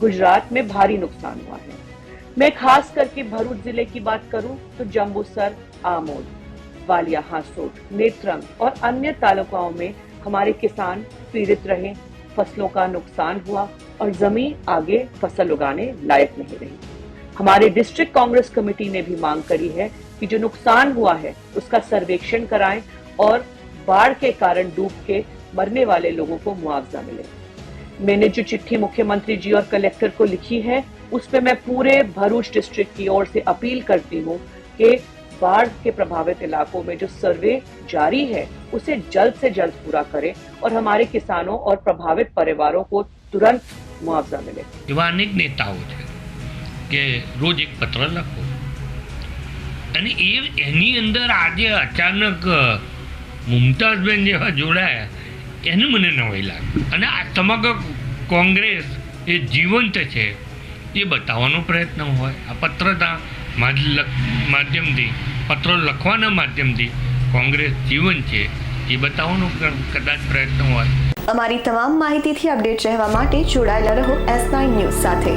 गुजरात में भारी नुकसान हुआ है। मैं खास करके भरूच ज़िले की बात करूँ तो जम्बूसर, आमोद, वालिया हासोट, नेत्रंग और अन्य तालुकाओं में हमारे किसान पीड़ित रहे, फ़सलों का नुकसान हुआ और ज़मीन आगे फ़सल उगाने लायक नहीं रही। हमारे डिस्ट्रिक्ट कांग्रेस कमेटी ने भी मांग करी है कि जो नुकसान हुआ है, उसका सर्वेक्षण कराएँ और बाढ़ के कारण डूब के मरने वाले लोगों को मुआवजा मिले। मैंने जो चिट्ठी मुख्यमंत्री जी और कलेक्टर को लिखी है उसमें मैं पूरे भरूच डिस्ट्रिक्ट की ओर से अपील करती हूँ कि बाढ़ के प्रभावित इलाकों में जो सर्वे जारी है उसे जल्द से जल्द पूरा करें और हमारे किसानों और प्रभावित परिवारों को तुरंत मुआवजा मिले એવા અનેક નેતાઓ છે કે રોજ એક પત્ર લખો અને એ એની અંદર આજે અચાનક મુમતાઝબેન જેવા જોડાયા એને મને નવાઈ લાગી. અને આ સમગ્ર કોંગ્રેસ એ જીવંત છે, એ બતાવવાનો પ્રયત્ન હોય. આ પત્રતા માધ- માધ્યમથી, પત્રો લખવાના માધ્યમથી કોંગ્રેસ જીવંત છે, એ બતાવવાનો કદાચ પ્રયત્ન હોય. અમારી તમામ માહિતીથી અપડેટ રહેવા માટે જોડાયેલા રહો એસ નાઇન ન્યૂઝ સાથે.